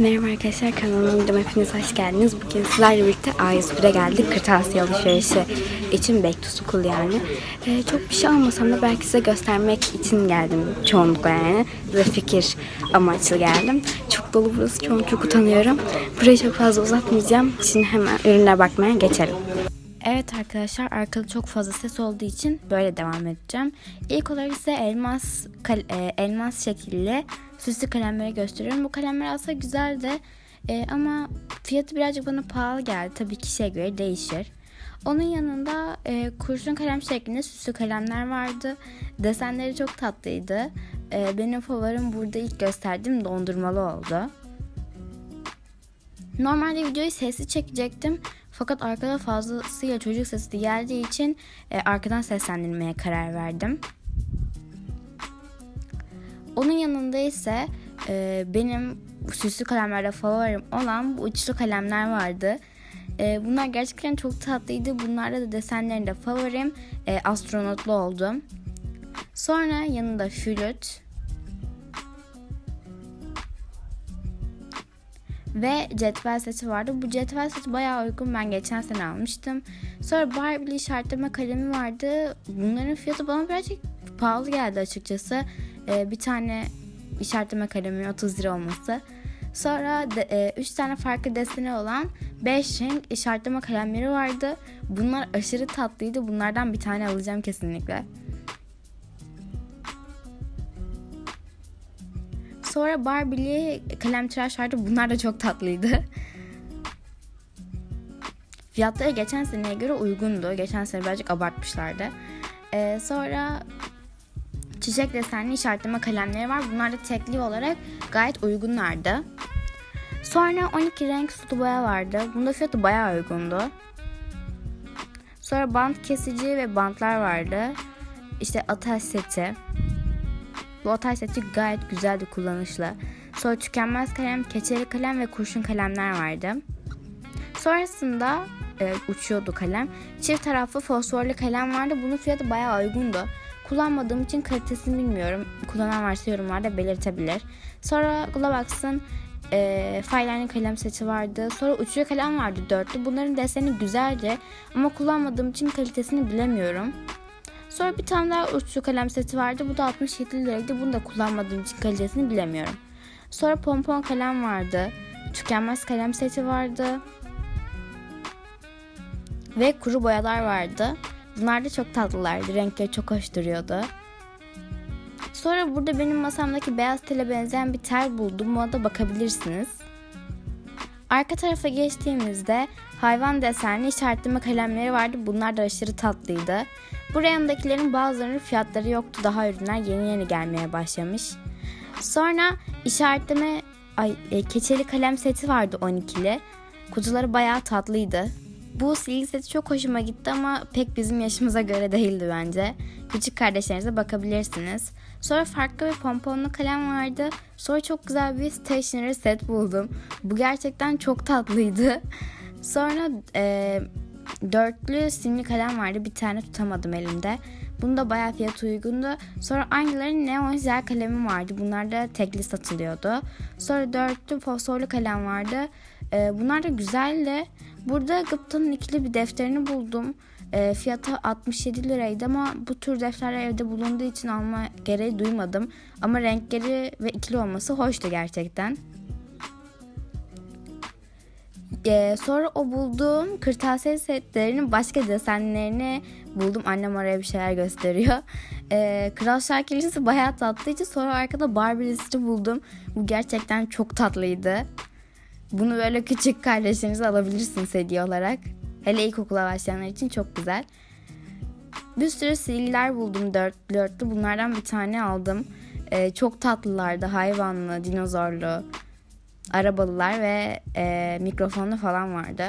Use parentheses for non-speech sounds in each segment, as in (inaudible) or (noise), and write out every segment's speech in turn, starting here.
Merhaba arkadaşlar kanalıma videoma hepiniz hoş geldiniz. Bugün sizlerle birlikte A101'e geldik. Kırtasiye alışverişi için back to school yani. Ee, çok bir şey almasam da belki size göstermek için geldim çoğunlukla yani. Size fikir amaçlı geldim. Çok dolu burası. Çoğun çok utanıyorum. Burayı çok fazla uzatmayacağım. Şimdi hemen ürünler bakmaya geçelim. Evet arkadaşlar arkada çok fazla ses olduğu için böyle devam edeceğim. İlk olarak ise elmas e, elmas şekilli süslü kalemleri gösteriyorum. Bu kalemler aslında güzel de e, ama fiyatı birazcık bana pahalı geldi. Tabii kişiye göre değişir. Onun yanında e, kurşun kalem şeklinde süslü kalemler vardı. Desenleri çok tatlıydı. E, benim favorim burada ilk gösterdiğim dondurmalı oldu. Normalde videoyu sesli çekecektim. Fakat arkada fazlasıyla çocuk sesi geldiği için e, arkadan seslendirmeye karar verdim. Onun yanında ise e, benim süslü kalemlerde favorim olan bu uçlu kalemler vardı. E, bunlar gerçekten çok tatlıydı. Bunlarda da desenlerinde favorim e, astronotlu oldu. Sonra yanında flüt, Ve cetvel seti vardı. Bu cetvel seti bayağı uygun. Ben geçen sene almıştım. Sonra Barbie'li işaretleme kalemi vardı. Bunların fiyatı bana birazcık pahalı geldi açıkçası. Ee, bir tane işaretleme kalemi 30 lira olması. Sonra 3 tane farklı deseni olan 5 renk işaretleme kalemleri vardı. Bunlar aşırı tatlıydı. Bunlardan bir tane alacağım kesinlikle. Sonra Barbie'li kalem tıraş vardı. Bunlar da çok tatlıydı. Fiyatları geçen seneye göre uygundu. Geçen sene birazcık abartmışlardı. Ee, sonra çiçek desenli işaretleme kalemleri var. Bunlar da tekli olarak gayet uygunlardı. Sonra 12 renk sulu boya vardı. Bunda fiyatı bayağı uygundu. Sonra bant kesici ve bantlar vardı. İşte ataş seti. Bu atay seti gayet güzeldi kullanışlı. Sonra tükenmez kalem, keçeli kalem ve kurşun kalemler vardı. Sonrasında e, uçuyordu kalem. Çift taraflı fosforlu kalem vardı. Bunun fiyatı bayağı uygundu. Kullanmadığım için kalitesini bilmiyorum. Kullanan varsa yorumlarda belirtebilir. Sonra Glavax'ın e, Fireline kalem seti vardı. Sonra uçuyor kalem vardı dörtlü. Bunların deseni güzeldi ama kullanmadığım için kalitesini bilemiyorum. Sonra bir tane daha uçlu kalem seti vardı. Bu da 67 liraydı. Bunu da kullanmadığım için kalitesini bilemiyorum. Sonra pompon kalem vardı. Tükenmez kalem seti vardı. Ve kuru boyalar vardı. Bunlar da çok tatlılardı. Renkleri çok hoş duruyordu. Sonra burada benim masamdaki beyaz tele benzeyen bir tel buldum. Buna da bakabilirsiniz. Arka tarafa geçtiğimizde hayvan desenli işaretleme kalemleri vardı. Bunlar da aşırı tatlıydı. Bu reyondakilerin bazılarının fiyatları yoktu. Daha ürünler yeni yeni gelmeye başlamış. Sonra işaretleme ay, e, keçeli kalem seti vardı 12'li. Kutuları bayağı tatlıydı. Bu silgi seti çok hoşuma gitti ama pek bizim yaşımıza göre değildi bence. Küçük kardeşlerinize bakabilirsiniz. Sonra farklı bir pomponlu kalem vardı. Sonra çok güzel bir stationery set buldum. Bu gerçekten çok tatlıydı. (laughs) Sonra e, dörtlü simli kalem vardı. Bir tane tutamadım elimde. Bunun da bayağı fiyat uygundu. Sonra aynıların neon jel kalemi vardı. Bunlar da tekli satılıyordu. Sonra dörtlü fosforlu kalem vardı. E, bunlar da güzeldi. Burada Gıpta'nın ikili bir defterini buldum. E, fiyatı 67 liraydı ama bu tür defterler evde bulunduğu için alma gereği duymadım. Ama renkleri ve ikili olması hoştu gerçekten. Ee, sonra o bulduğum kırtasiye setlerinin başka desenlerini buldum. Annem oraya bir şeyler gösteriyor. Ee, Kral Şarkıcısı bayağı tatlıydı. Sonra arkada Barbie listi buldum. Bu gerçekten çok tatlıydı. Bunu böyle küçük kardeşlerinize alabilirsiniz hediye olarak. Hele ilkokula başlayanlar için çok güzel. Bir sürü silgiler buldum dörtlü dörtlü. Bunlardan bir tane aldım. Ee, çok tatlılardı. Hayvanlı, dinozorlu, arabalılar ve e, mikrofonlu falan vardı.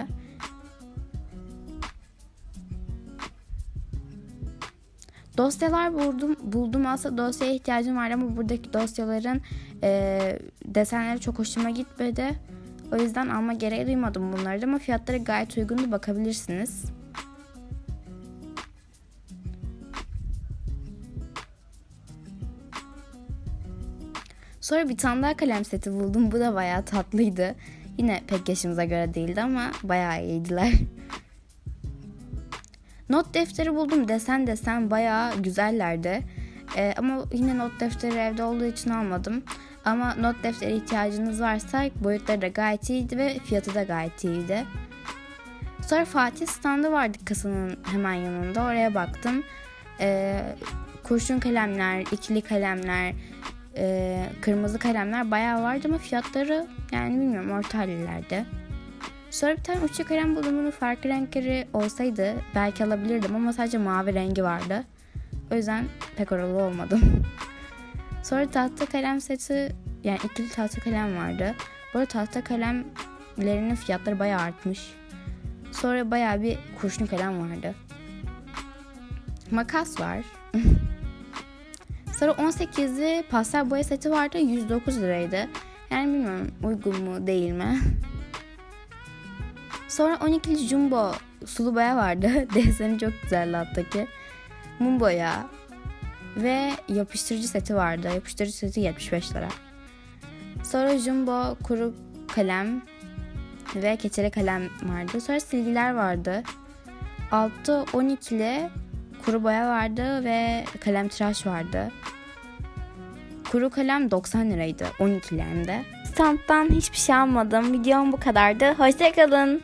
Dosyalar buldum, buldum aslında dosyaya ihtiyacım vardı ama buradaki dosyaların e, desenleri çok hoşuma gitmedi. O yüzden alma gereği duymadım bunları ama fiyatları gayet uygundu bakabilirsiniz. Sonra bir tane daha kalem seti buldum. Bu da bayağı tatlıydı. Yine pek yaşımıza göre değildi ama bayağı iyiydiler. (laughs) Not defteri buldum. Desen desen bayağı güzellerdi. Ee, ama yine not defteri evde olduğu için almadım. Ama not defteri ihtiyacınız varsa boyutları da gayet iyiydi ve fiyatı da gayet iyiydi. Sonra Fatih standı vardı kasanın hemen yanında. Oraya baktım. Ee, kurşun kalemler, ikili kalemler, e, kırmızı kalemler bayağı vardı ama fiyatları yani bilmiyorum orta hallilerde. Sonra bir tane uçlu kalem buldum. Bunun farklı renkleri olsaydı belki alabilirdim ama sadece mavi rengi vardı. O yüzden pek oralı olmadım. (laughs) Sonra tahta kalem seti yani ikili tahta kalem vardı. Bu arada tahta kalemlerinin fiyatları bayağı artmış. Sonra bayağı bir kurşun kalem vardı. Makas var. (laughs) Sonra 18'li pastel boya seti vardı. 109 liraydı. Yani bilmiyorum uygun mu değil mi? (laughs) Sonra 12'li jumbo sulu boya vardı. (laughs) Deseni çok güzeldi alttaki. Mum boya ve yapıştırıcı seti vardı. Yapıştırıcı seti 75 lira. Sonra jumbo kuru kalem ve keçeli kalem vardı. Sonra silgiler vardı. Altı 12'li kuru boya vardı ve kalem tıraş vardı. Kuru kalem 90 liraydı 12'li hem de. Standtan hiçbir şey almadım. Videom bu kadardı. Hoşçakalın.